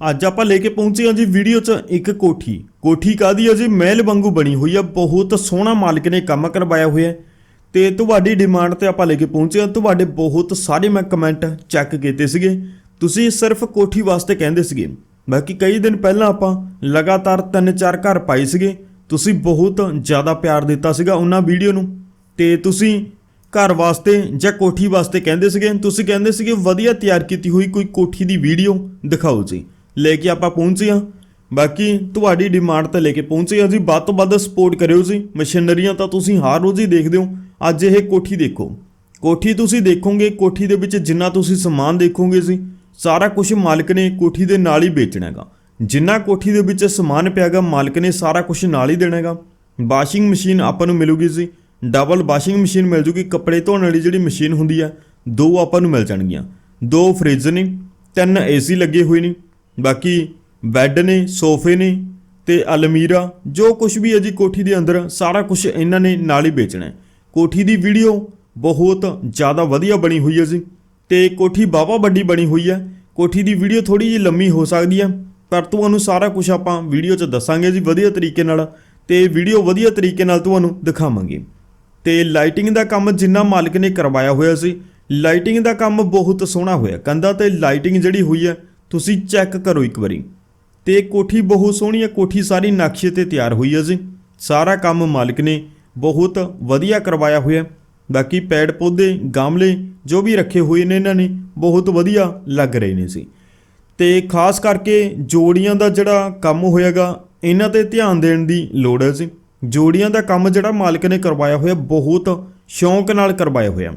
ਅੱਜ ਆਪਾਂ ਲੈ ਕੇ ਪਹੁੰਚੇ ਹਾਂ ਜੀ ਵੀਡੀਓ 'ਚ ਇੱਕ ਕੋਠੀ। ਕੋਠੀ ਕਾਦੀ ਹੈ ਜੀ? ਮਹਿਲ ਵਾਂਗੂ ਬਣੀ ਹੋਈ ਹੈ ਬਹੁਤ ਸੋਹਣਾ ਮਾਲਕ ਨੇ ਕੰਮ ਕਰਵਾਇਆ ਹੋਇਆ। ਹੈ ਤੇ ਤੁਹਾਡੀ ਡਿਮਾਂਡ ਤੇ ਆਪਾਂ ਲੈ ਕੇ ਪਹੁੰਚੇ ਹਾਂ। ਤੁਹਾਡੇ ਬਹੁਤ ਸਾਰੇ ਮੈਂ ਕਮੈਂਟ ਚੈੱਕ ਕੀਤੇ ਸੀਗੇ। ਤੁਸੀਂ ਸਿਰਫ ਕੋਠੀ ਵਾਸਤੇ ਕਹਿੰਦੇ ਸੀਗੇ। ਬਾਕੀ ਕਈ ਦਿਨ ਪਹਿਲਾਂ ਆਪਾਂ ਲਗਾਤਾਰ 3-4 ਘਰ ਪਾਈ ਸੀਗੇ। ਤੁਸੀਂ ਬਹੁਤ ਜ਼ਿਆਦਾ ਪਿਆਰ ਦਿੱਤਾ ਸੀਗਾ ਉਹਨਾਂ ਵੀਡੀਓ ਨੂੰ। ਤੇ ਤੁਸੀਂ ਘਰ ਵਾਸਤੇ ਜਾਂ ਕੋਠੀ ਵਾਸਤੇ ਕਹਿੰਦੇ ਸੀਗੇ। ਤੁਸੀਂ ਕਹਿੰਦੇ ਸੀਗੇ, ਵਧੀਆ ਤਿਆਰ ਕੀਤੀ ਹੋਈ ਕੋਈ ਕੋਠੀ ਦੀ ਵੀਡੀਓ ਦਿਖਾਓ ਜੀ। ਲੈ ਕੇ ਆਪਾਂ ਪਹੁੰਚੇ ਹਾਂ। ਬਾਕੀ ਤੁਹਾਡੀ ਡਿਮਾਂਡ ਤੇ ਲੈ ਕੇ ਪਹੁੰਚੇ ਹਾਂ ਜੀ। ਵੱਧ ਤੋਂ ਵੱਧ ਸਪੋਰਟ ਕਰਿਓ ਜੀ। ਮਸ਼ੀਨਰੀਆਂ ਤਾਂ ਤੁਸੀਂ ਹਰ ਰੋਜ਼ ਹੀ ਦੇਖਦੇ ਹੋ। ਅੱਜ ਇਹ ਕੋਠੀ ਦੇਖੋ। ਕੋਠੀ ਤੁਸੀਂ ਦੇਖੋਗੇ, ਕੋਠੀ ਦੇ ਵਿੱਚ ਜਿੰਨਾ ਤੁਸੀਂ ਸਮਾਨ ਦੇਖੋਗੇ ਜੀ, ਸਾਰਾ ਕੁਝ ਮਾਲਕ ਨੇ ਕੋਠੀ ਦੇ ਨਾਲ ਹੀ ਵੇਚਣਾ ਹੈਗਾ। ਜਿੰਨਾ ਕੋਠੀ ਦੇ ਵਿੱਚ ਸਮਾਨ ਪਿਆਗਾ, ਮਾਲਕ ਨੇ ਸਾਰਾ ਕੁਝ ਨਾਲ ਹੀ ਦੇਣਾ ਹੈਗਾ। ਵਾਸ਼ਿੰਗ ਮਸ਼ੀਨ ਆਪਾਂ ਨੂੰ ਮਿਲੂਗੀ ਜੀ। ਡਬਲ ਵਾਸ਼ਿੰਗ ਮਸ਼ੀਨ ਮਿਲ ਜੂਗੀ। ਕੱਪੜੇ ਧੋਣ ਵਾਲੀ ਜਿਹੜੀ ਮਸ਼ੀਨ ਹੁੰਦੀ ਆ, ਦੋ ਆਪਾਂ ਨੂੰ ਮਿਲ ਜਾਣਗੀਆਂ। ਦੋ ਫ੍ਰਿਜ ਨੇ, ਤਿੰਨ ਏਸੀ ਲੱਗੇ ਹੋਏ ਨੇ। ਬਾਕੀ ਬੈੱਡ ਨੇ, ਸੋਫੇ ਨੇ ਤੇ ਅਲਮੀਰਾ, ਜੋ ਕੁਝ ਵੀ ਹੈ ਜੀ ਕੋਠੀ ਦੇ ਅੰਦਰ, ਸਾਰਾ ਕੁਝ ਇਹਨਾਂ ਨੇ ਨਾਲ ਹੀ ਵੇਚਣਾ ਕੋਠੀ ਦੀ ਵੀਡੀਓ ਬਹੁਤ ਜ਼ਿਆਦਾ ਵਧੀਆ ਬਣੀ ਹੋਈ ਹੈ ਜੀ ਤੇ ਕੋਠੀ ਬਾਵਾ ਵੱਡੀ ਬਣੀ ਹੋਈ ਹੈ। ਕੋਠੀ ਦੀ ਵੀਡੀਓ ਥੋੜੀ ਜਿਹੀ ਲੰਮੀ ਹੋ ਸਕਦੀ ਹੈ, ਪਰ ਤੁਹਾਨੂੰ ਸਾਰਾ ਕੁਝ ਆਪਾਂ ਵੀਡੀਓ 'ਚ ਦੱਸਾਂਗੇ ਜੀ ਵਧੀਆ ਤਰੀਕੇ ਨਾਲ ਤੇ ਵੀਡੀਓ ਵਧੀਆ ਤਰੀਕੇ ਨਾਲ ਤੁਹਾਨੂੰ ਦਿਖਾਵਾਂਗੇ। ਤੇ ਲਾਈਟਿੰਗ ਦਾ ਕੰਮ ਜਿੰਨਾ ਮਾਲਕ ਨੇ ਕਰਵਾਇਆ ਹੋਇਆ ਸੀ ਲਾਈਟਿੰਗ ਦਾ ਕੰਮ ਬਹੁਤ ਸੋਹਣਾ ਹੋਇਆ। ਕੰਧਾਂ ਤੇ ਲਾਈਟਿੰਗ ਜਿਹੜੀ ਹੋਈ ਹੈ ਤੁਸੀਂ ਚੈੱਕ ਕਰੋ ਇੱਕ ਵਾਰੀ। ਤੇ ਕੋਠੀ ਬਹੁਤ ਸੋਹਣੀ ਹੈ, ਕੋਠੀ ਸਾਰੀ ਨਕਸ਼ੇ ਤੇ ਤਿਆਰ ਹੋਈ ਹੈ ਜੀ। ਸਾਰਾ ਕੰਮ ਮਾਲਕ ਨੇ ਬਹੁਤ ਵਧੀਆ ਕਰਵਾਇਆ ਹੋਇਆ ਬਾਕੀ ਪੈੜ ਪੌਦੇ, ਗਮਲੇ ਜੋ ਵੀ ਰੱਖੇ ਹੋਏ ਨੇ ਇਹਨਾਂ ਨੇ, ਬਹੁਤ ਵਧੀਆ ਲੱਗ ਰਹੇ ਨੇ ਸੀ ਤੇ ਖਾਸ ਕਰਕੇ ਜੋੜੀਆਂ ਦਾ ਜਿਹੜਾ ਕੰਮ ਹੋਇਆਗਾ, ਇਹਨਾਂ ਤੇ ਧਿਆਨ ਦੇਣ ਦੀ ਲੋੜ ਹੈ ਜੀ। ਜੋੜੀਆਂ ਦਾ ਕੰਮ ਜਿਹੜਾ ਮਾਲਕ ਨੇ ਕਰਵਾਇਆ ਹੋਇਆ, ਬਹੁਤ ਸ਼ੌਂਕ ਨਾਲ ਕਰਵਾਇਆ ਹੋਇਆ।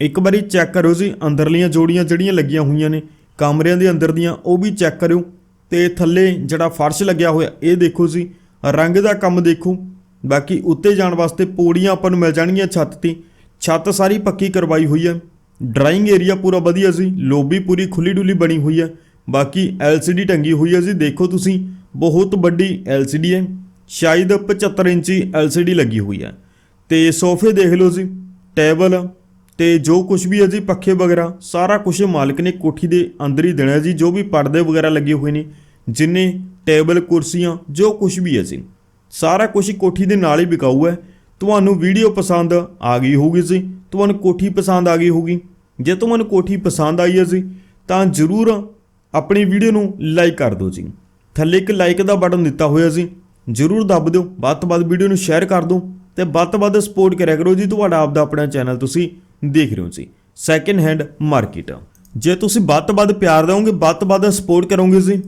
ਇੱਕ ਵਾਰੀ ਚੈੱਕ ਕਰੋ ਜੀ, ਅੰਦਰਲੀਆਂ ਜੋੜੀਆਂ ਜਿਹੜੀਆਂ ਲੱਗੀਆਂ ਹੋਈਆਂ ਨੇ ਕਮਰਿਆਂ ਦੇ ਅੰਦਰ ਦੀਆਂ, ਉਹ ਵੀ ਚੈੱਕ ਕਰਿਓ। ਤੇ ਥੱਲੇ ਜਿਹੜਾ ਫਰਸ਼ ਲੱਗਿਆ ਹੋਇਆ, ਇਹ ਦੇਖੋ ਜੀ ਰੰਗ ਦਾ ਕੰਮ ਦੇਖੋ। ਬਾਕੀ ਉੱਤੇ ਜਾਣ ਵਾਸਤੇ ਪੌੜੀਆਂ ਆਪਾਂ ਨੂੰ ਮਿਲ ਜਾਣਗੀਆਂ ਛੱਤ ਤੇ। ਛੱਤ ਸਾਰੀ ਪੱਕੀ ਕਰਵਾਈ ਹੋਈ ਹੈ। ਡਰਾਇੰਗ ਏਰੀਆ ਪੂਰਾ ਵਧੀਆ ਸੀ। ਲੋਬੀ ਪੂਰੀ ਖੁੱਲੀ ਡੁੱਲੀ ਬਣੀ ਹੋਈ ਹੈ। ਬਾਕੀ LCD ਟੰਗੀ ਹੋਈ ਹੈ ਜੀ। ਦੇਖੋ ਤੁਸੀਂ, ਬਹੁਤ ਵੱਡੀ LCD ਹੈ। ਸ਼ਾਇਦ 75 ਇੰਚੀ LCD ਲੱਗੀ ਹੋਈ ਹੈ। ਤੇ ਸੋਫੇ ਦੇਖ ਲਓ ਜੀ। ਟੇਬਲ ਤੇ ਜੋ ਕੁਝ ਵੀ ਹੈ ਜੀ, ਪੱਖੇ ਵਗੈਰਾ, ਸਾਰਾ ਕੁਝ ਮਾਲਕ ਨੇ ਕੋਠੀ ਦੇ ਅੰਦਰ ਹੀ ਦੇਣਾ ਜੀ, ਜੋ ਵੀ ਪਰਦੇ ਵਗੈਰਾ ਲੱਗੇ ਹੋਏ ਨੇ, ਜਿੰਨੇ ਟੇਬਲ, ਕੁਰਸੀਆਂ, ਜੋ ਕੁਝ ਵੀ ਹੈ ਜੀ, ਸਾਰਾ ਕੁਝ ਕੋਠੀ ਦੇ ਨਾਲ ਹੀ ਵਿਕਾਊ ਹੈ। ਤੁਹਾਨੂੰ ਵੀਡੀਓ ਪਸੰਦ ਆ ਗਈ ਹੋਊਗੀ ਜੀ, ਤੁਹਾਨੂੰ ਕੋਠੀ ਪਸੰਦ ਆ ਗਈ ਹੋਊਗੀ। ਜੇ ਤੁਹਾਨੂੰ ਕੋਠੀ ਪਸੰਦ ਆਈ ਹੈ ਜੀ, ਤਾਂ ਜਰੂਰ ਆਪਣੀ ਵੀਡੀਓ ਨੂੰ ਲਾਈਕ ਕਰ ਦਿਓ ਜੀ। ਥੱਲੇ ਇੱਕ ਲਾਈਕ ਦਾ ਬਟਨ ਦਿੱਤਾ ਹੋਇਆ ਜੀ, ਜਰੂਰ ਦੱਬ ਦਿਓ। ਵੱਧ ਤੋਂ ਵੱਧ ਵੀਡੀਓ ਨੂੰ ਸ਼ੇਅਰ ਕਰ ਦਿਓ ਤੇ ਵੱਧ ਤੋਂ ਵੱਧ ਸਪੋਰਟ ਕਰਿਆ ਕਰੋ ਜੀ, ਤੁਹਾਡਾ ਆਪਦਾ ਆਪਣਾ ਚੈਨਲ ਤੁਸੀਂ। ਦੇਖ ਰਹੇ ਹੋ ਜੀ ਸੈਕਿੰਡ ਹੈਂਡ ਮਾਰਕੀਟ ਜੇ ਤੁਸੀਂ ਵੱਧ ਤੋਂ ਵੱਧ ਪਿਆਰ ਦਿਓਗੇ, ਵੱਧ ਤੋਂ ਵੱਧ ਸਪੋਰਟ ਕਰੋਗੇ ਜੀ,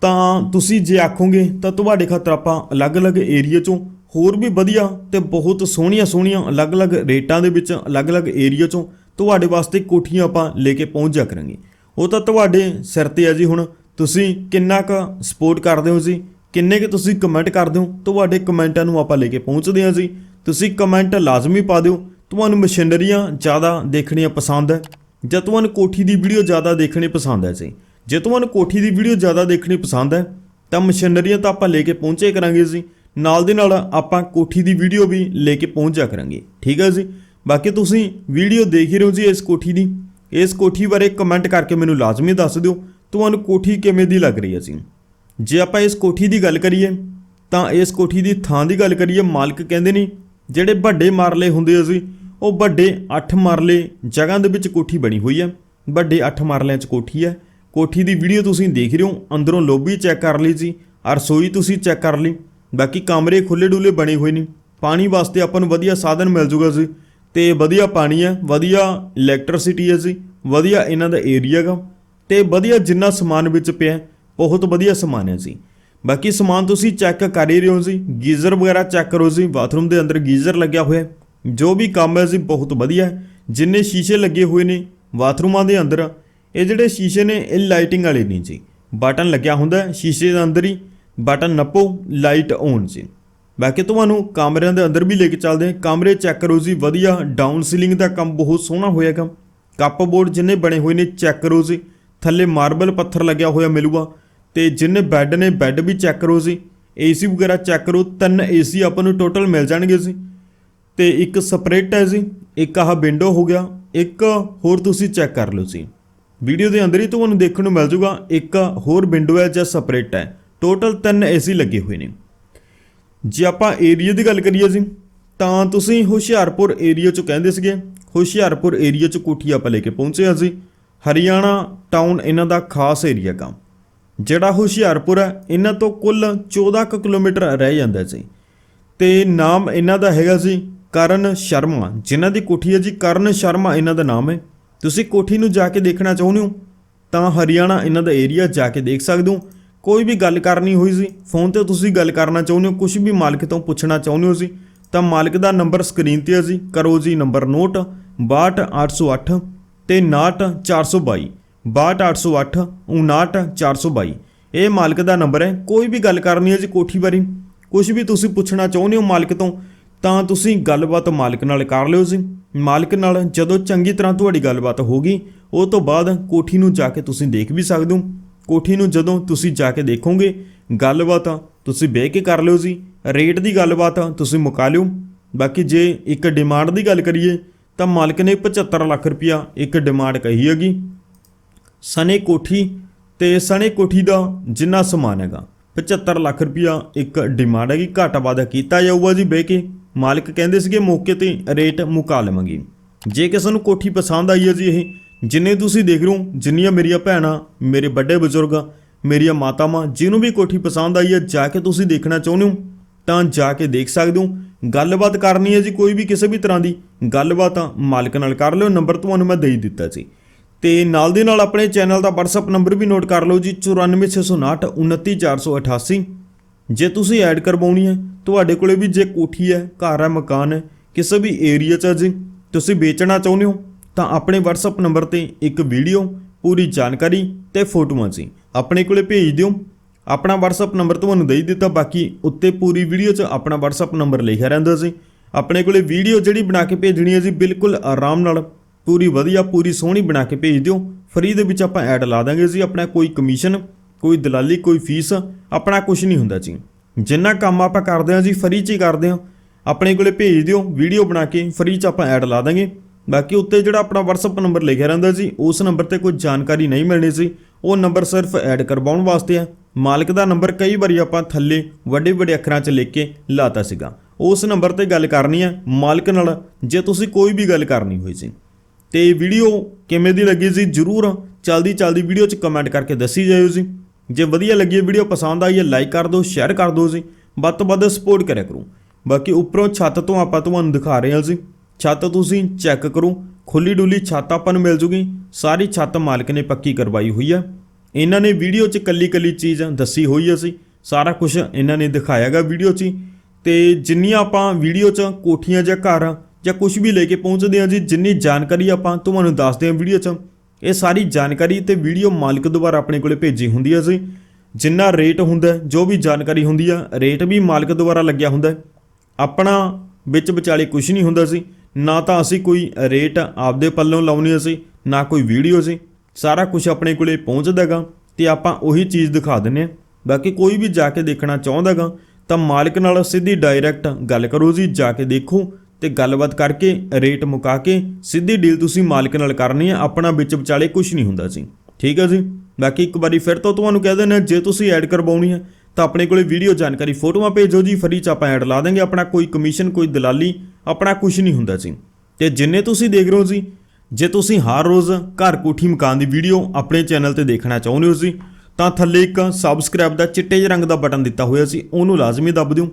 ਤਾਂ ਤੁਸੀਂ ਜੇ ਆਖੋਗੇ, ਤਾਂ ਤੁਹਾਡੇ ਖਾਤਰ ਆਪਾਂ ਅਲੱਗ-ਅਲੱਗ ਏਰੀਆ ਚੋਂ ਹੋਰ ਵੀ ਵਧੀਆ ਤੇ ਬਹੁਤ ਸੋਹਣੀਆਂ ਸੋਹਣੀਆਂ ਅਲੱਗ-ਅਲੱਗ ਰੇਟਾਂ ਦੇ ਵਿੱਚ ਅਲੱਗ-ਅਲੱਗ ਏਰੀਆ ਚੋਂ ਤੁਹਾਡੇ ਵਾਸਤੇ ਕੋਠੀਆਂ ਆਪਾਂ ਲੈ ਕੇ ਪਹੁੰਚ ਜਾ ਕਰਾਂਗੇ। ਉਹ ਤਾਂ ਤੁਹਾਡੇ ਸਿਰ ਤੇ ਆ ਜੀ ਹੁਣ। ਤੁਸੀਂ ਕਿੰਨਾ ਕੁ ਸਪੋਰਟ ਕਰਦੇ ਹੋ ਜੀ? ਕਿੰਨੇ ਕੁ ਤੁਸੀਂ ਕਮੈਂਟ ਕਰਦੇ ਹੋ? ਤੁਹਾਡੇ ਕਮੈਂਟਾਂ ਨੂੰ ਆਪਾਂ ਲੈ ਕੇ ਪਹੁੰਚਦੇ ਹਾਂ ਜੀ। ਤੁਸੀਂ ਕਮੈਂਟ ਲਾਜ਼ਮੀ ਪਾ ਦਿਓ। ਤੁਹਾਨੂੰ ਮਸ਼ੀਨਰੀਆਂ ਜ਼ਿਆਦਾ ਦੇਖਣੀਆਂ ਪਸੰਦ ਹੈ ਜਾਂ ਤੁਹਾਨੂੰ ਕੋਠੀ ਦੀ ਵੀਡੀਓ ਜ਼ਿਆਦਾ ਦੇਖਣੀ ਪਸੰਦ ਹੈ ਜੀ ਜੇ ਤੁਹਾਨੂੰ ਕੋਠੀ ਦੀ ਵੀਡੀਓ ਜ਼ਿਆਦਾ ਦੇਖਣੀ ਪਸੰਦ ਹੈ ਤਾਂ ਮਸ਼ੀਨਰੀਆਂ ਤਾਂ ਆਪਾਂ ਲੈ ਕੇ ਪਹੁੰਚੇ ਕਰਾਂਗੇ ਜੀ ਨਾਲ ਦੇ ਨਾਲ ਆਪਾਂ ਕੋਠੀ ਦੀ ਵੀਡੀਓ ਵੀ ਲੈ ਕੇ ਪਹੁੰਚਿਆ ਕਰਾਂਗੇ ਠੀਕ ਹੈ ਜੀ ਬਾਕੀ ਤੁਸੀਂ ਵੀਡੀਓ ਦੇਖ ਹੀ ਰਹੇ ਹੋ ਜੀ ਇਸ ਕੋਠੀ ਦੀ ਇਸ ਕੋਠੀ ਬਾਰੇ ਕਮੈਂਟ ਕਰਕੇ ਮੈਨੂੰ ਲਾਜ਼ਮੀ ਦੱਸ ਦਿਓ ਤੁਹਾਨੂੰ ਕੋਠੀ ਕਿਵੇਂ ਦੀ ਲੱਗ ਰਹੀ ਹੈ ਜੀ ਜੇ ਆਪਾਂ ਇਸ ਕੋਠੀ ਦੀ ਗੱਲ ਕਰੀਏ ਤਾਂ ਇਸ ਕੋਠੀ ਦੀ ਥਾਂ ਦੀ ਗੱਲ ਕਰੀਏ ਮਾਲਕ ਕਹਿੰਦੇ ਨੇ ਜਿਹੜੇ ਵੱਡੇ ਮਾਰਲੇ ਹੁੰਦੇ ਆ ਜੀ ਉਹ ਵੱਡੇ 8 ਮਰਲੇ ਜਗ੍ਹਾ ਦੇ ਵਿੱਚ ਕੋਠੀ ਬਣੀ ਹੋਈ ਹੈ। ਵੱਡੇ 8 ਮਰਲਿਆਂ 'ਚ ਕੋਠੀ ਹੈ। ਕੋਠੀ ਦੀ ਵੀਡੀਓ ਤੁਸੀਂ ਦੇਖ ਰਹੇ ਹੋ। ਅੰਦਰੋਂ ਲੋਬੀ ਚੈੱਕ ਕਰ ਲਈ ਜੀ ਰਸੋਈ ਤੁਸੀਂ ਚੈੱਕ ਕਰ ਲਈ। ਬਾਕੀ ਕਮਰੇ ਖੁੱਲੇ ਡੁੱਲੇ ਬਣੇ ਹੋਏ ਨੇ। ਪਾਣੀ ਵਾਸਤੇ ਆਪਾਂ ਨੂੰ ਵਧੀਆ ਸਾਧਨ ਮਿਲ ਜੂਗਾ ਜੀ। ਤੇ ਵਧੀਆ ਪਾਣੀ ਹੈ, ਵਧੀਆ ਇਲੈਕਟ੍ਰਿਸਿਟੀ ਹੈ ਜੀ। ਵਧੀਆ ਇਹਨਾਂ ਦਾ ਏਰੀਆ ਗਾ ਤੇ ਵਧੀਆ ਜਿੰਨਾ ਸਮਾਨ ਵਿੱਚ ਪਿਆ ਬਹੁਤ ਵਧੀਆ ਸਮਾਨ ਹੈ ਜੀ। ਬਾਕੀ ਸਮਾਨ ਤੁਸੀਂ ਚੈੱਕ ਕਰ ਹੀ ਰਹੇ ਹੋ ਜੀ। ਗੀਜ਼ਰ ਵਗੈਰਾ ਚੈੱਕ ਕਰੋ ਜੀ। ਬਾਥਰੂਮ ਦੇ ਅੰਦਰ ਗੀਜ਼ਰ ਲੱਗਿਆ ਹੋਇਆ ਜੋ ਵੀ ਕੰਮ ਹੈ ਜੀ ਬਹੁਤ ਵਧੀਆ ਜਿੰਨੇ ਸ਼ੀਸ਼ੇ ਲੱਗੇ ਹੋਏ ਨੇ ਬਾਥਰੂਮਾਂ ਦੇ ਅੰਦਰ, ਇਹ ਜਿਹੜੇ ਸ਼ੀਸ਼ੇ ਨੇ, ਇਹ ਲਾਈਟਿੰਗ ਵਾਲੇ ਨਹੀਂ ਜੀ। ਬਟਨ ਲੱਗਿਆ ਹੁੰਦਾ ਸ਼ੀਸ਼ੇ ਦੇ ਅੰਦਰ ਹੀ, ਬਟਨ ਨੱਪੋ, ਲਾਈਟ ਔਨ ਜੀ। ਬਾਕੀ ਤੁਹਾਨੂੰ ਕਮਰਿਆਂ ਦੇ ਅੰਦਰ ਵੀ ਲੈ ਕੇ ਚੱਲਦੇ ਹਾਂ। ਕਮਰੇ ਚੈੱਕ ਕਰੋ ਜੀ, ਵਧੀਆ ਡਾਊਨ ਸੀਲਿੰਗ ਦਾ ਕੰਮ, ਬਹੁਤ ਸੋਹਣਾ ਹੋਇਆਗਾ ਕੱਪ ਬੋਰਡ ਜਿੰਨੇ ਬਣੇ ਹੋਏ ਨੇ, ਚੈੱਕ ਕਰੋ ਜੀ। ਥੱਲੇ ਮਾਰਬਲ ਪੱਥਰ ਲੱਗਿਆ ਹੋਇਆ ਮਿਲੂਗਾ ਤੇ ਜਿੰਨੇ ਬੈੱਡ ਨੇ, ਬੈੱਡ ਵੀ ਚੈੱਕ ਕਰੋ ਜੀ। ਏਸੀ ਵਗੈਰਾ ਚੈੱਕ ਕਰੋ, ਤਿੰਨ ਏਸੀ ਆਪਾਂ ਨੂੰ ਟੋਟਲ ਮਿਲ ਜਾਣਗੇ ਜੀ। ਤੇ ਇੱਕ ਸਪਰੇਟ ਹੈ ਜੀ, ਇੱਕ ਆਹ ਵਿੰਡੋ ਹੋ ਗਿਆ, ਇੱਕ ਹੋਰ ਤੁਸੀਂ ਚੈੱਕ ਕਰ ਲਓ ਜੀ। ਵੀਡੀਓ ਦੇ ਅੰਦਰ ਹੀ ਤੁਹਾਨੂੰ ਦੇਖਣ ਨੂੰ ਮਿਲ ਜੂਗਾ ਇੱਕ ਹੋਰ ਵਿੰਡੋ ਹੈ ਜਾਂ ਸਪਰੇਟ ਹੈ। ਟੋਟਲ 3 ਏਸੀ ਲੱਗੇ ਹੋਏ ਨੇ। ਜੇ ਆਪਾਂ ਏਰੀਆ ਦੀ ਗੱਲ ਕਰੀਏ ਜੀ, ਤਾਂ ਤੁਸੀਂ ਹੁਸ਼ਿਆਰਪੁਰ ਏਰੀਆ ਚੋਂ ਕਹਿੰਦੇ ਸੀਗੇ, ਹੁਸ਼ਿਆਰਪੁਰ ਏਰੀਆ ਚ ਕੋਠੀ ਆਪਾਂ ਲੈ ਕੇ ਪਹੁੰਚੇ ਹਾਂ ਜੀ। ਹਰਿਆਣਾ ਟਾਊਨ ਇਹਨਾਂ ਦਾ ਖਾਸ ਏਰੀਆ ਕਾ ਜਿਹੜਾ ਹੁਸ਼ਿਆਰਪੁਰ ਹੈ, ਇਹਨਾਂ ਤੋਂ ਕੁੱਲ 14 ਕੁ ਕਿਲੋਮੀਟਰ ਰਹਿ ਜਾਂਦਾ ਜੀ। ਤੇ ਨਾਮ ਇਹਨਾਂ ਦਾ ਹੈਗਾ ਜੀ ਕਰਨ ਸ਼ਰਮਾ। ਜਿਨ੍ਹਾਂ ਦੀ ਕੋਠੀ ਹੈ ਜੀ ਕਰਨ ਸ਼ਰਮਾ, ਇਹਨਾਂ ਦਾ ਨਾਮ ਹੈ। ਤੁਸੀਂ ਕੋਠੀ ਨੂੰ ਜਾ ਕੇ ਦੇਖਣਾ ਚਾਹੁੰਦੇ ਹੋ, ਤਾਂ ਹਰਿਆਣਾ ਇਹਨਾਂ ਦਾ ਏਰੀਆ ਜਾ ਕੇ ਦੇਖ ਸਕਦੇ ਹੋ। ਕੋਈ ਵੀ ਗੱਲ ਕਰਨੀ ਹੋਈ ਸੀ, ਫੋਨ ਤੇ ਤੁਸੀਂ ਗੱਲ ਕਰਨਾ ਚਾਹੁੰਦੇ ਹੋ ਕੁਝ ਵੀ ਮਾਲਕ ਤੋਂ ਪੁੱਛਣਾ ਚਾਹੁੰਦੇ ਹੋ ਜੀ ਤਾਂ ਮਾਲਕ ਦਾ ਨੰਬਰ ਸਕਰੀਨ ਤੇ ਹੈ ਜੀ, ਕਰੋ ਜੀ ਨੰਬਰ ਨੋਟ 62808 ਤੇ 69422 62808 59422 ਇਹ ਮਾਲਕ ਦਾ ਨੰਬਰ ਹੈ, ਕੋਈ ਵੀ ਗੱਲ ਕਰਨੀ ਹੈ ਜੀ ਕੋਠੀ ਬਾਰੇ ਕੁਝ ਵੀ ਤੁਸੀਂ ਪੁੱਛਣਾ ਚਾਹੁੰਦੇ ਹੋ ਮਾਲਕ ਤੋਂ ਤਾਂ ਤੁਸੀਂ ਗੱਲਬਾਤ ਮਾਲਕ ਨਾਲ ਕਰ ਲਿਓ ਜੀ। ਮਾਲਕ ਨਾਲ ਜਦੋਂ ਚੰਗੀ ਤਰ੍ਹਾਂ ਤੁਹਾਡੀ ਗੱਲਬਾਤ ਹੋ ਗਈ ਉਹ ਤੋਂ ਬਾਅਦ ਕੋਠੀ ਨੂੰ ਜਾ ਕੇ ਤੁਸੀਂ ਦੇਖ ਵੀ ਸਕਦੇ ਹੋ। ਕੋਠੀ ਨੂੰ ਜਦੋਂ ਤੁਸੀਂ ਜਾ ਕੇ ਦੇਖੋਗੇ, ਗੱਲਬਾਤ ਤੁਸੀਂ ਬਹਿ ਕੇ ਕਰ ਲਿਓ ਜੀ। ਰੇਟ ਦੀ ਗੱਲਬਾਤ ਤੁਸੀਂ ਮੁਕਾ ਲਿਓ। ਬਾਕੀ ਜੇ ਇੱਕ ਡਿਮਾਂਡ ਦੀ ਗੱਲ ਕਰੀਏ, ਤਾਂ ਮਾਲਕ ਨੇ 75 ਲੱਖ ਰੁਪਇਆ ਇੱਕ ਡਿਮਾਂਡ ਕਹੀ ਹੈਗੀ। ਸਨੇ ਕੋਠੀ ਤੇ ਸਨੇ ਕੋਠੀ ਦਾ ਜਿੰਨਾ ਸਮਾਨ ਹੈਗਾ 75 ਲੱਖ ਰੁਪਇਆ ਇੱਕ ਡਿਮਾਂਡ ਹੈਗੀ। ਘਾਟਾ ਵਾਧਾ ਕੀਤਾ ਜਾਊਗਾ ਜੀ ਬਹਿ ਕੇ। ਮਾਲਕ ਕਹਿੰਦੇ ਸੀਗੇ, ਮੌਕੇ ਤੇ ਰੇਟ ਮੁਕਾ ਲਵਾਂਗੇ ਜੇ ਕਿਸੇ ਨੂੰ ਕੋਠੀ ਪਸੰਦ ਆਈ ਹੈ ਜੀ ਇਹ, ਜਿੰਨੇ ਤੁਸੀਂ ਦੇਖ ਰਹੇ ਹੋ, ਜਿੰਨੀਆਂ ਮੇਰੀਆਂ ਭੈਣਾਂ, ਮੇਰੇ ਵੱਡੇ ਬਜ਼ੁਰਗ, ਮੇਰੀਆਂ ਮਾਤਾਵਾਂ, ਜਿਹਨੂੰ ਵੀ ਕੋਠੀ ਪਸੰਦ ਆਈ ਹੈ, ਜਾ ਕੇ ਤੁਸੀਂ ਦੇਖਣਾ ਚਾਹੁੰਦੇ ਹੋ, ਤਾਂ ਜਾ ਕੇ ਦੇਖ ਸਕਦੇ ਹੋ। ਗੱਲਬਾਤ ਕਰਨੀ ਹੈ ਜੀ ਕੋਈ ਵੀ ਕਿਸੇ ਵੀ ਤਰ੍ਹਾਂ ਦੀ, ਗੱਲਬਾਤ ਮਾਲਕ ਨਾਲ ਕਰ ਲਿਓ, ਨੰਬਰ ਤੁਹਾਨੂੰ ਮੈਂ ਦੇ ਹੀ ਦਿੱਤਾ ਸੀ ਤੇ ਨਾਲ ਦੇ ਨਾਲ ਆਪਣੇ ਚੈਨਲ ਦਾ WhatsApp ਨੰਬਰ ਵੀ ਨੋਟ ਕਰ ਲਓ ਜੀ 94659 29488 ਜੇ ਤੁਸੀਂ ਐਡ ਕਰਵਾਉਣੀ ਹੈ, ਤੁਹਾਡੇ ਕੋਲੇ ਵੀ ਜੇ ਕੋਠੀ ਹੈ, ਘਰ ਹੈ, ਮਕਾਨ ਹੈ, ਕਿਸੇ ਵੀ ਏਰੀਆ 'ਚ ਜੀ, ਤੁਸੀਂ ਵੇਚਣਾ ਚਾਹੁੰਦੇ ਹੋ, ਤਾਂ ਆਪਣੇ WhatsApp ਨੰਬਰ ਤੇ ਇੱਕ ਵੀਡੀਓ ਪੂਰੀ ਜਾਣਕਾਰੀ ਤੇ ਫੋਟੋਆਂ ਜੀ, ਆਪਣੇ ਕੋਲੇ ਭੇਜ ਦਿਓ। ਆਪਣਾ WhatsApp ਨੰਬਰ ਤੁਹਾਨੂੰ ਦੇ ਦਿੱਤਾ, ਬਾਕੀ ਉੱਤੇ ਪੂਰੀ ਵੀਡੀਓ 'ਚ ਆਪਣਾ WhatsApp ਨੰਬਰ ਲਿਖਿਆ ਰਹਿੰਦਾ ਸੀ ਆਪਣੇ ਕੋਲੇ ਵੀਡੀਓ ਜਿਹੜੀ ਬਣਾ ਕੇ ਭੇਜਣੀ ਹੈ ਜੀ, ਬਿਲਕੁਲ ਆਰਾਮ ਨਾਲ, ਪੂਰੀ ਵਧੀਆ, ਪੂਰੀ ਸੋਹਣੀ ਬਣਾ ਕੇ ਭੇਜ ਦਿਓ। ਫਰੀ ਦੇ ਵਿੱਚ ਆਪਾਂ ਐਡ ਲਾ ਦਾਂਗੇ ਜੀ, ਆਪਣਾ ਕੋਈ ਕਮਿਸ਼ਨ ਕੋਈ ਦਲਾਲੀ, ਕੋਈ ਫੀਸ, ਆਪਣਾ ਕੁਝ ਨਹੀਂ ਹੁੰਦਾ ਜੀ। ਜਿੰਨਾ ਕੰਮ ਆਪਾਂ ਕਰਦੇ ਹਾਂ ਜੀ, ਫਰੀ 'ਚ ਹੀ ਕਰਦੇ ਹਾਂ। ਆਪਣੇ ਕੋਲੇ ਭੇਜ ਦਿਓ, ਵੀਡੀਓ ਬਣਾ ਕੇ ਫਰੀ 'ਚ ਆਪਾਂ ਐਡ ਲਾ ਦਾਂਗੇ। ਬਾਕੀ ਉੱਤੇ ਜਿਹੜਾ ਆਪਣਾ WhatsApp ਨੰਬਰ ਲਿਖਿਆ ਰਹਿੰਦਾ ਜੀ, ਉਸ ਨੰਬਰ ਤੇ ਕੋਈ ਜਾਣਕਾਰੀ ਨਹੀਂ ਮਿਲਣੀ ਸੀ ਉਹ ਨੰਬਰ ਸਿਰਫ ਐਡ ਕਰਵਾਉਣ ਵਾਸਤੇ ਹੈ ਮਾਲਕ ਦਾ ਨੰਬਰ ਕਈ ਵਾਰੀ ਆਪਾਂ ਥੱਲੇ ਵੱਡੇ ਵੱਡੇ ਅੱਖਰਾਂ 'ਚ ਲਿਖ ਕੇ ਲਾਤਾ ਸੀਗਾ। ਉਸ ਨੰਬਰ ਤੇ ਗੱਲ ਕਰਨੀ ਹੈ ਮਾਲਕ ਨਾਲ ਜੇ ਤੁਸੀਂ ਕੋਈ ਵੀ ਗੱਲ ਕਰਨੀ ਹੋਈ ਸੀ ਤੇ ਵੀਡੀਓ ਕਿਵੇਂ ਦੀ ਲੱਗੀ ਸੀ ਜਰੂਰ ਚਲਦੀ ਚਲਦੀ ਵੀਡੀਓ 'ਚ ਕਮੈਂਟ ਕਰਕੇ ਦੱਸੀ ਜਾਇਓ ਜੀ। ਜੇ ਵਧੀਆ ਲੱਗੀ ਵੀਡੀਓ ਪਸੰਦ ਆਈ ਹੈ ਲਾਈਕ ਕਰ ਦਿਓ ਸ਼ੇਅਰ ਕਰ ਦਿਓ ਜੀ। ਵੱਧ ਤੋਂ ਵੱਧ ਸਪੋਰਟ ਕਰਿਆ ਕਰੋ। ਬਾਕੀ ਉੱਪਰੋਂ ਛੱਤ ਤੋਂ ਆਪਾਂ ਤੁਹਾਨੂੰ ਦਿਖਾ ਰਹੇ ਹਾਂ ਜੀ। ਛੱਤ ਤੁਸੀਂ ਚੈੱਕ ਕਰੋ। ਖੁੱਲੀ ਡੁੱਲੀ ਛੱਤ ਆਪਾਂ ਨੂੰ ਮਿਲ ਜੂਗੀ। ਸਾਰੀ ਛੱਤ ਮਾਲਕ ਨੇ ਪੱਕੀ ਕਰਵਾਈ ਹੋਈ ਹੈ ਇਹਨਾਂ ਨੇ ਵੀਡੀਓ 'ਚ ਕੱਲੀ ਕੱਲੀ ਚੀਜ਼ ਦੱਸੀ ਹੋਈ ਹੈ ਸੀ ਸਾਰਾ ਕੁਝ ਇਹਨਾਂ ਨੇ ਦਿਖਾਇਆਗਾ ਵੀਡੀਓ 'ਚ ਹੀ। ਤੇ ਜਿੰਨੀਆਂ ਆਪਾਂ ਵੀਡੀਓ 'ਚ ਕੋਠੀਆਂ ਜਾਂ ਘਰ ਜਾਂ ਕੁਝ ਵੀ ਲੈ ਕੇ ਪਹੁੰਚਦੇ ਹਾਂ ਜੀ, ਜਿੰਨੀ ਜਾਣਕਾਰੀ ਆਪਾਂ ਤੁਹਾਨੂੰ ਦੱਸਦੇ ਹਾਂ ਵੀਡੀਓ 'ਚ ਇਹ ਸਾਰੀ ਜਾਣਕਾਰੀ ਤੇ ਵੀਡੀਓ ਮਾਲਕ ਦੁਆਰਾ ਆਪਣੇ ਕੋਲੇ ਭੇਜੀ ਹੁੰਦੀ ਹੈ ਜੀ। ਜਿੰਨਾ ਰੇਟ ਹੁੰਦਾ, ਜੋ ਵੀ ਜਾਣਕਾਰੀ ਹੁੰਦੀ ਆ, ਰੇਟ ਵੀ ਮਾਲਕ ਦੁਆਰਾ ਲੱਗਿਆ ਹੁੰਦਾ। ਆਪਣਾ ਵਿੱਚ ਵਿਚਾਲੇ ਕੁਝ ਨਹੀਂ ਹੁੰਦਾ ਸੀ ਨਾ ਤਾਂ ਅਸੀਂ ਕੋਈ ਰੇਟ ਆਪਦੇ ਪੱਲੋਂ ਲਾਉਣੀ ਸੀ ਨਾ ਕੋਈ ਵੀਡੀਓ ਸੀ ਸਾਰਾ ਕੁਝ ਆਪਣੇ ਕੋਲੇ ਪਹੁੰਚਦਾਗਾ ਤੇ ਆਪਾਂ ਉਹੀ ਚੀਜ਼ ਦਿਖਾ ਦਿੰਨੇ ਆ ਬਾਕੀ ਕੋਈ ਵੀ ਜਾ ਕੇ ਦੇਖਣਾ ਚਾਹੁੰਦਾਗਾ ਤਾਂ ਮਾਲਕ ਨਾਲ ਸਿੱਧੀ ਡਾਇਰੈਕਟ ਗੱਲ ਕਰੋ ਜੀ, ਜਾ ਕੇ ਦੇਖੋ। ਤੇ ਗੱਲਬਾਤ ਕਰਕੇ, ਰੇਟ ਮੁਕਾ ਕੇ, ਸਿੱਧੀ ਡੀਲ ਤੁਸੀਂ ਮਾਲਕ ਨਾਲ ਕਰਨੀ ਹੈ ਆਪਣਾ ਵਿੱਚ ਵਿਚਾਲੇ ਕੁਝ ਨਹੀਂ ਹੁੰਦਾ ਸੀ ਠੀਕ ਹੈ ਜੀ? ਬਾਕੀ ਇੱਕ ਵਾਰੀ ਫਿਰ ਤੋਂ ਤੁਹਾਨੂੰ ਕਹਿ ਦਿੰਦੇ ਹਾਂ ਜੇ ਤੁਸੀਂ ਐਡ ਕਰਵਾਉਣੀ ਹੈ ਤਾਂ ਆਪਣੇ ਕੋਲੇ ਵੀਡੀਓ ਜਾਣਕਾਰੀ ਫੋਟੋਆਂ ਭੇਜੋ ਜੀ ਫਰੀ ਚ ਆਪਾਂ ਐਡ ਲਾ ਦਾਂਗੇ ਆਪਣਾ ਕੋਈ ਕਮਿਸ਼ਨ ਕੋਈ ਦਲਾਲੀ, ਆਪਣਾ ਕੁਝ ਨਹੀਂ ਹੁੰਦਾ ਸੀ ਤੇ ਜਿੰਨੇ ਤੁਸੀਂ ਦੇਖ ਰਹੇ ਹੋ ਜੀ, ਜੇ ਤੁਸੀਂ ਹਰ ਰੋਜ਼ ਘਰ ਕੋਠੀ ਮਕਾਨ ਦੀ ਵੀਡੀਓ ਆਪਣੇ ਚੈਨਲ ਤੇ ਦੇਖਣਾ ਚਾਹੁੰਦੇ ਹੋ ਜੀ, ਤਾਂ ਥੱਲੇ ਇੱਕ ਸਬਸਕ੍ਰਾਈਬ ਦਾ ਚਿੱਟੇ ਜਿਹੇ ਰੰਗ ਦਾ ਬਟਨ ਦਿੱਤਾ ਹੋਇਆ ਸੀ ਉਹਨੂੰ ਲਾਜ਼ਮੀ ਦੱਬ ਦਿਓ।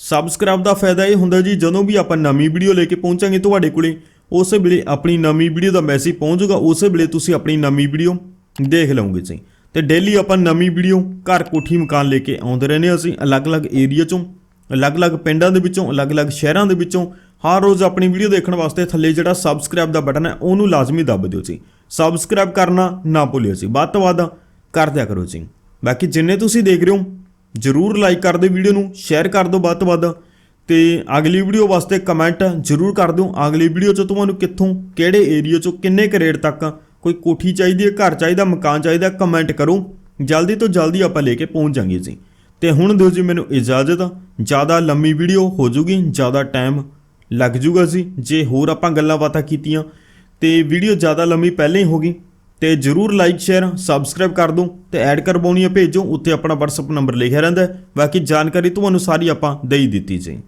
ਸਬਸਕ੍ਰਾਈਬ ਦਾ ਫਾਇਦਾ ਇਹ ਹੁੰਦਾ ਜੀ, ਜਦੋਂ ਵੀ ਆਪਾਂ ਨਵੀਂ ਵੀਡੀਓ ਲੈ ਕੇ ਪਹੁੰਚਾਂਗੇ ਤੁਹਾਡੇ ਕੋਲੇ, ਉਸੇ ਵੇਲੇ ਆਪਣੀ ਨਵੀਂ ਵੀਡੀਓ ਦਾ ਮੈਸੇਜ ਪਹੁੰਚੂਗਾ ਉਸੇ ਵੇਲੇ ਤੁਸੀਂ ਆਪਣੀ ਨਵੀਂ ਵੀਡੀਓ ਦੇਖ ਲਓਗੇ ਜੀ। ਤੇ ਡੇਲੀ ਆਪਾਂ ਨਵੀਂ ਵੀਡੀਓ ਘਰ ਕੋਠੀ ਮਕਾਨ ਲੈ ਕੇ ਆਉਂਦੇ ਰਹਿੰਦੇ ਅਸੀਂ, ਅਲੱਗ-ਅਲੱਗ ਏਰੀਆ ਚੋਂ, ਅਲੱਗ-ਅਲੱਗ ਪਿੰਡਾਂ ਦੇ ਵਿੱਚੋਂ, ਅਲੱਗ-ਅਲੱਗ ਸ਼ਹਿਰਾਂ ਦੇ ਵਿੱਚੋਂ, ਹਰ ਰੋਜ਼ ਆਪਣੀ ਵੀਡੀਓ ਦੇਖਣ ਵਾਸਤੇ ਥੱਲੇ ਜਿਹੜਾ ਸਬਸਕ੍ਰਾਈਬ ਦਾ ਬਟਨ ਹੈ, ਉਹਨੂੰ ਲਾਜ਼ਮੀ ਦੱਬ ਦਿਓ ਜੀ। ਸਬਸਕ੍ਰਾਈਬ ਕਰਨਾ ਨਾ ਭੁੱਲਿਓ ਜੀ, ਵੱਧ ਤੋਂ ਵੱਧ ਕਰ ਦਿਆ ਕਰੋ ਜੀ। ਬਾਕੀ ਜਿੰਨੇ ਤੁਸੀਂ ਦੇਖ ਰਹੇ ਹੋ ਜਰੂਰ ਲਾਈਕ ਕਰ ਦਿਓ ਵੀਡੀਓ ਨੂੰ ਸ਼ੇਅਰ ਕਰ ਦਿਓ ਵੱਧ ਤੋਂ ਵੱਧ ਤੇ ਅਗਲੀ ਵੀਡੀਓ ਵਾਸਤੇ ਕਮੈਂਟ ਜਰੂਰ ਕਰ ਦਿਓ। ਅਗਲੀ ਵੀਡੀਓ 'ਚ ਤੁਹਾਨੂੰ ਕਿੱਥੋਂ, ਕਿਹੜੇ ਏਰੀਆ 'ਚੋਂ, ਕਿੰਨੇ ਕੁ ਰੇਟ ਤੱਕ ਕੋਈ ਕੋਠੀ ਚਾਹੀਦੀ ਹੈ, ਘਰ ਚਾਹੀਦਾ, ਮਕਾਨ ਚਾਹੀਦਾ ਕਮੈਂਟ ਕਰੋ। ਜਲਦੀ ਤੋਂ ਜਲਦੀ ਆਪਾਂ ਲੈ ਕੇ ਪਹੁੰਚ ਜਾਾਂਗੇ ਜੀ। ਤੇ ਹੁਣ ਦਿਓ ਜੀ ਮੈਨੂੰ ਇਜਾਜ਼ਤ। ਜ਼ਿਆਦਾ ਲੰਮੀ ਵੀਡੀਓ ਹੋ ਜੂਗੀ, ਜ਼ਿਆਦਾ ਟਾਈਮ ਲੱਗ ਜੂਗਾ ਜੀ। ਜੇ ਹੋਰ ਆਪਾਂ ਗੱਲਾਂ ਬਾਤਾਂ ਕੀਤੀਆਂ, ਤੇ ਵੀਡੀਓ ਜ਼ਿਆਦਾ ਲੰਮੀ ਪਹਿਲਾਂ ਹੀ ਹੋ ਗਈ। ਤੇ ਜਰੂਰ ਲਾਈਕ ਸ਼ੇਅਰ ਸਬਸਕ੍ਰਾਈਬ ਕਰ ਦਿਓ ਤੇ ਐਡ ਕਰਵਾਉਣੀ ਹੈ ਭੇਜੋ। ਉੱਤੇ ਆਪਣਾ WhatsApp ਨੰਬਰ ਲਿਖਿਆ ਰਹਿੰਦਾ ਬਾਕੀ ਜਾਣਕਾਰੀ ਤੁਹਾਨੂੰ ਸਾਰੀ ਆਪਾਂ ਦੇ ਹੀ ਦਿੱਤੀ ਜੀ